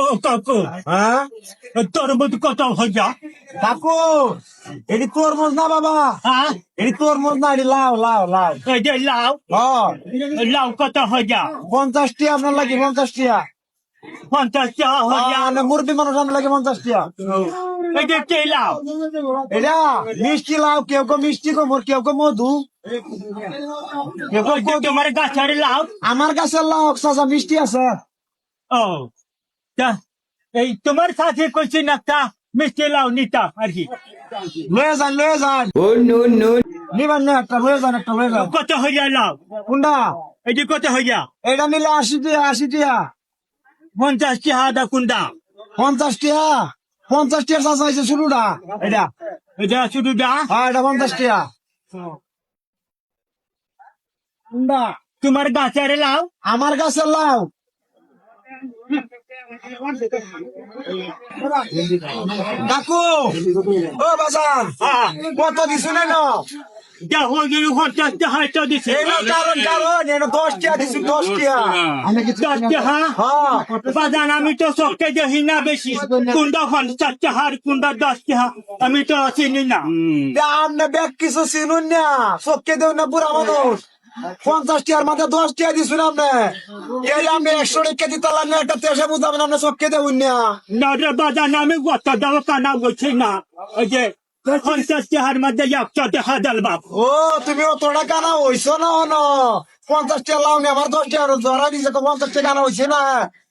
ও কাকু হ্যাঁ তোর মধ্যে কত হইয়া কাকু এটি তরমুজ না বাবা হ্যাঁ এটি তরমুজ না এটি লাউ লাউ লাউ এই যে হ্যাঁ লাউ কত হইয়া পঞ্চাশটি আপনার লাগে পঞ্চাশটিয়া পঞ্চাশ টাকা হইয়া মানে মুরব্বী মানুষ আপনার লাগে পঞ্চাশটিয়া লাউ এটা মিষ্টি লাউ কেউ কেউ মিষ্টি কোমর কেউ কেউ মধু। তোমার গাছের লাউ। আমার কাছে লাউ চাচা মিষ্টি আছে। ও এই তোমার সাথে কইছি না মিষ্টি লাউ নিতা আর কি। লয়ে যান লয়ে যান। নিবেন না একটা লয়ে যান একটা লয়ে যান। কত হইয়া লাউ? কোনটা এই যে কত হইয়া? এটা নিলে আশি টিয়া আশি টিয়া। পঞ্চাশ টাকা দা কুন্দা পঞ্চাশ টিয়া। পঞ্চাশ টিয়া চাষ হয়েছে শুরুটা। এটা। এটা শুরুটা? হ্যাঁ এটা পঞ্চাশ টিয়া। তোমার গাছের লাউ? আমার গাছের লাউ। কাকু ও বাজান হ্যাঁ। কত দিছো না যা গেল পঞ্চাশ টাকা তো দিছে। এই কারণ কারণ এটা দশ টিয়া দিছি দশ টিয়া। দশ টাকা বাজান আমি তো চোখে দেখি না বেশি। কুন্দা পঞ্চাশ টাকা আর কুন্দা দশ টাকা আমি তো চিনি না। আপনি ব্যাগ কিছু চিনুন না। চোখকে দেও না বুড়া মানুষ। পঞ্চাশ টিয়ার মাথায় দশ টিয়া এই একশো একটা তেসে না রে বাজান আমি গত দাও কানা বলছি না। ওই যে পঞ্চাশ টাকার মধ্যে একশো টাকা দেল বাপ ও তুমি অত টাকা না হইছো না পঞ্চাশ টাকা লাউনি আমার দশ টাকা ধরা দিছে তো পঞ্চাশ টাকা না হইছে না।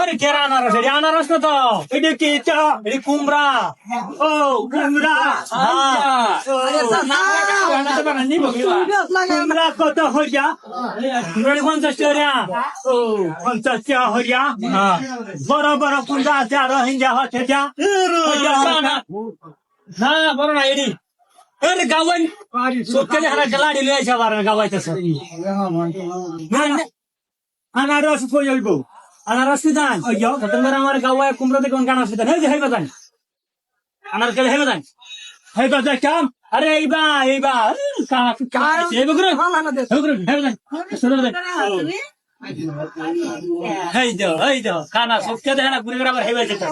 আরে কে আনারস রে আনারস না তো? এটা কি চা এটা কুমড়া। ও কুমড়া। হ্যাঁ কুমড়া কত হয়ে যা পঞ্চাশ টাকা ও পঞ্চাশ টাকা হয়ে যা বড় বড় কুমড়া আছে আর হিঞ্জা হচ্ছে না বড় না যাবার গাওয়াইতেছে। আনারস কই হইব আনারস অসুবিধান দান? যাও তোমার আমার গাওয়া কুমড়া দেখুন গান আছে দান এই যে হেবা দান আনারস কে হেবা দান হেবা দান কাম আরে এইবা এইবা কা কা হেবা গুরু হেবা গুরু হেবা দান শুনো দান হেই দো হেই দো কানা সত্যি দেখানা গুরু আবার হেবা যেটা